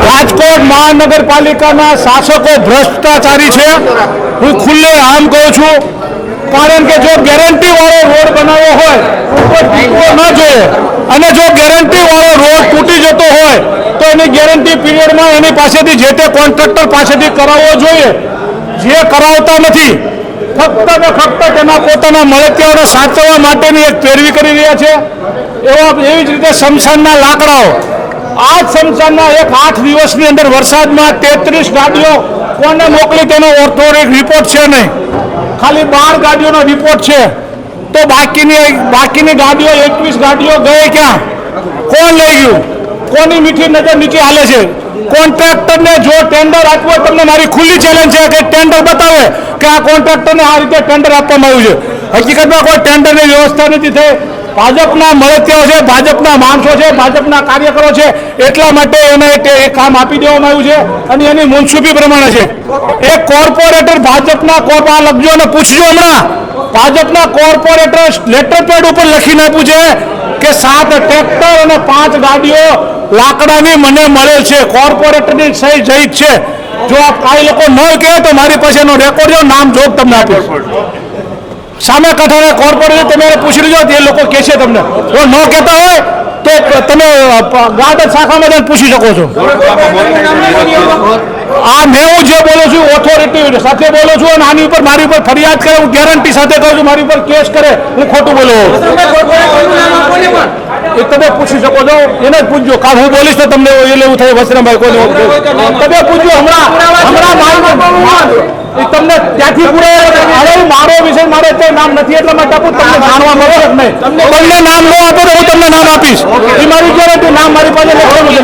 રાજકોટ મહાનગરપાલિકાના શાસકો ભ્રષ્ટાચારી છે. હું ખુલ્લે આમ કહું છું, કારણ કે જો ગેરંટી વાળો રોડ બનાવ્યો હોય તો તૂટવો ન જોઈએ, અને જો ગેરંટી વાળો રોડ તૂટી જતો હોય, તો એની ગેરંટી પીરિયડમાં એની પાસેથી જે તે કોન્ટ્રાક્ટર પાસેથી કરાવવો જોઈએ. જે કરાવતા નથી, ફક્ત ને ફક્ત તેના પોતાના મળતિયાઓને સાચવવા માટેની એક પેરવી કરી રહ્યા છે. એવા એવી જ રીતે શમશાનના લાકડાઓ આ સંસારના એક આઠ દિવસની અંદર વરસાદમાં તેત્રીસ ગાડીઓ કોને મોકલી તેનો ઓર્થોરિક રિપોર્ટ છે નહીં. ખાલી બાર ગાડીઓનો રિપોર્ટ છે. તો બાકીની બાકીની ગાડીઓ એકવીસ ગાડીઓ ગઈ ક્યાં? કોણ લઈ ગયું? કોની મીઠી નજર નીચે હાલે છે? કોન્ટ્રાક્ટરને જો ટેન્ડર આપવું તમને મારી ખુલ્લી ચેલેન્જ છે કે ટેન્ડર બતાવે કે આ કોન્ટ્રાક્ટરને આ રીતે ટેન્ડર આપવામાં આવ્યું છે. હકીકતમાં કોઈ ટેન્ડરની વ્યવસ્થા નથી થઈ. ભાજપના મળતિયાઓ છે, ભાજપના માણસો છે, ભાજપના કાર્યકરો છે, એટલા માટે એને એ કામ આપી દેવામાં આવ્યું છે અને એની મુનસુફી પ્રમાણે છે. એ કોર્પોરેટર ભાજપના કોર્પ લખજો અને પૂછજો હમણાં. ભાજપના કોર્પોરેટર લેટર પેડ ઉપર લખીને આપ્યું છે કે સાત ટ્રેક્ટર અને પાંચ ગાડીઓ લાકડાની મને મળે છે. કોર્પોરેટરની સહી જઈ છે. જો આ કાંઈ લોકો ન કહે તો મારી પાસે એનો રેકોર્ડ નામ જોગ તમને આપીશ. સામે કાંઠાના કોર્પોરેટર તમે પૂછી લેજો એ લોકો કહેશે તમને. જો ન કહેતા હોય, તો તમે ગાર્ડન શાખામાં જઈને પૂછી શકો છો. આ મેં હું જે બોલું છું ઓથોરિટી સાથે બોલું છું અને આની ઉપર મારી ઉપર ફરિયાદ કરે, હું ગેરંટી સાથે કહું છું, મારી ઉપર કેસ કરે, હું ખોટું બોલું એ તમે પૂછી શકો છો, એને જ પૂછજો. કાલ હું બોલીશ તો તમને એટલે એવું થાય, વસરામભાઈ કોઈ તમે પૂછજો, હમણાં એ તમને ત્યાંથી પૂરે અરે મારો વિષય મારે તે નામ નથી એટલા માટે આપું તમને જાણવા મળે જ નહીં. તમને નામ ન આપો તો હું તમને નામ આપીશ. એ મારી ગેરંટી નામ મારી પાસે છે આપીશ.